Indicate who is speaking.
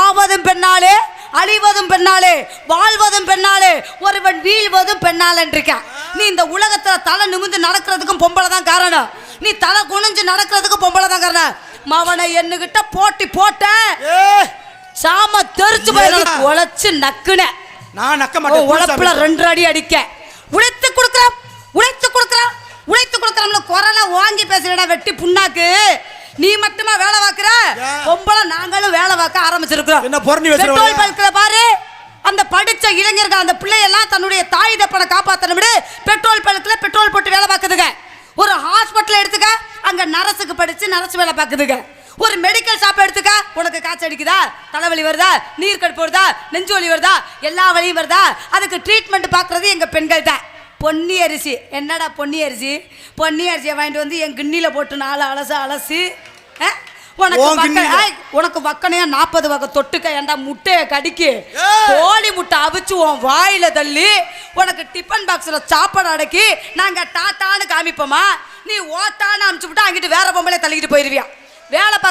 Speaker 1: ஆவதும் பெண்ணாலே அழிவதும் பெண்ணாலே வாழ்வதும் பெண்ணாலே ஒருவன் வீழ்வதும் பெண்ணாலன்னு இருக்கான் நீ இந்த உலகத்துல தலை நிமிந்து நடக்கிறதுக்கும் பொம்பளை தான் காரணம். நீ தலை குனிஞ்சு நடக்கிறதுக்கும் பொம்பளை தான் காரணம். மவனை என்கிட்ட போட்டி போட்ட சாம தெரிச்சு போய்? உழைச்சு நக்குன
Speaker 2: நான் நக்க மாட்டேன்
Speaker 1: உழைப்புல. ரெண்டு அடி அடிக்க உழைத்து கொடுக்குறோம் உழைத்து கொடுக்குறோம் உழைத்து கொடுக்குறோம்ல குரலை வாங்கி பேசுறடா வெட்டி புண்ணாக்கு. நீ மட்டுமா வேலை பார்க்குற? பொம்பளை நாங்களும் வேலை பார்க்க ஆரம்பிச்சிருக்கிறோம்.
Speaker 2: என்ன வச்சிருவா?
Speaker 1: பெட்ரோல் பல்கிற பாரு. அந்த படிச்ச இளைஞர்கள் அந்த பிள்ளையெல்லாம் தன்னுடைய தாய் தப்பனை காப்பாத்தணும் விடு. பெட்ரோல் பல்குல பெட்ரோல் போட்டு வேலை பார்க்குதுங்க. ஒரு ஹாஸ்பிட்டல் எடுத்துக்க அங்க நரசுக்கு படிச்சு நரசு வேலை பார்க்குதுங்க. ஒரு மெடிக்கல் ஷாப் எடுத்துக்க உனக்கு காய்ச்சல் அடிக்குதா? தலைவலி வருதா? நீர் கடுப்பு வருதா நெஞ்சு வலி வருதா? எல்லா வலியும் வருதா? அதுக்கு ட்ரீட்மெண்ட் பார்க்கறது எங்க பெண்கள் தான் பொன்னி அரிசி. என்னடா பொன்னி அரிசி? பொன்னி அரிசியை வாங்கிட்டு வந்து என் கிண்ணில போட்டு நாலு அலசு அலசி? உனக்கு வக்கனையா நாற்பது வகை தொட்டுக்க ஏன்டா முட்டையை கடிக்கு. கோழி முட்டை அவிச்சு உன் வாயில தள்ளி உனக்கு டிஃபன் பாக்ஸ்ல சாப்பாடு அடக்கி நாங்க டாட்டான்னு காமிப்போமா? நீ ஓட்டான்னு அமுச்சு விட்டா அங்கிட்டு வேற பொம்பளை தள்ளிக்கிட்டு போயிருவியா? வேலை பார்க்க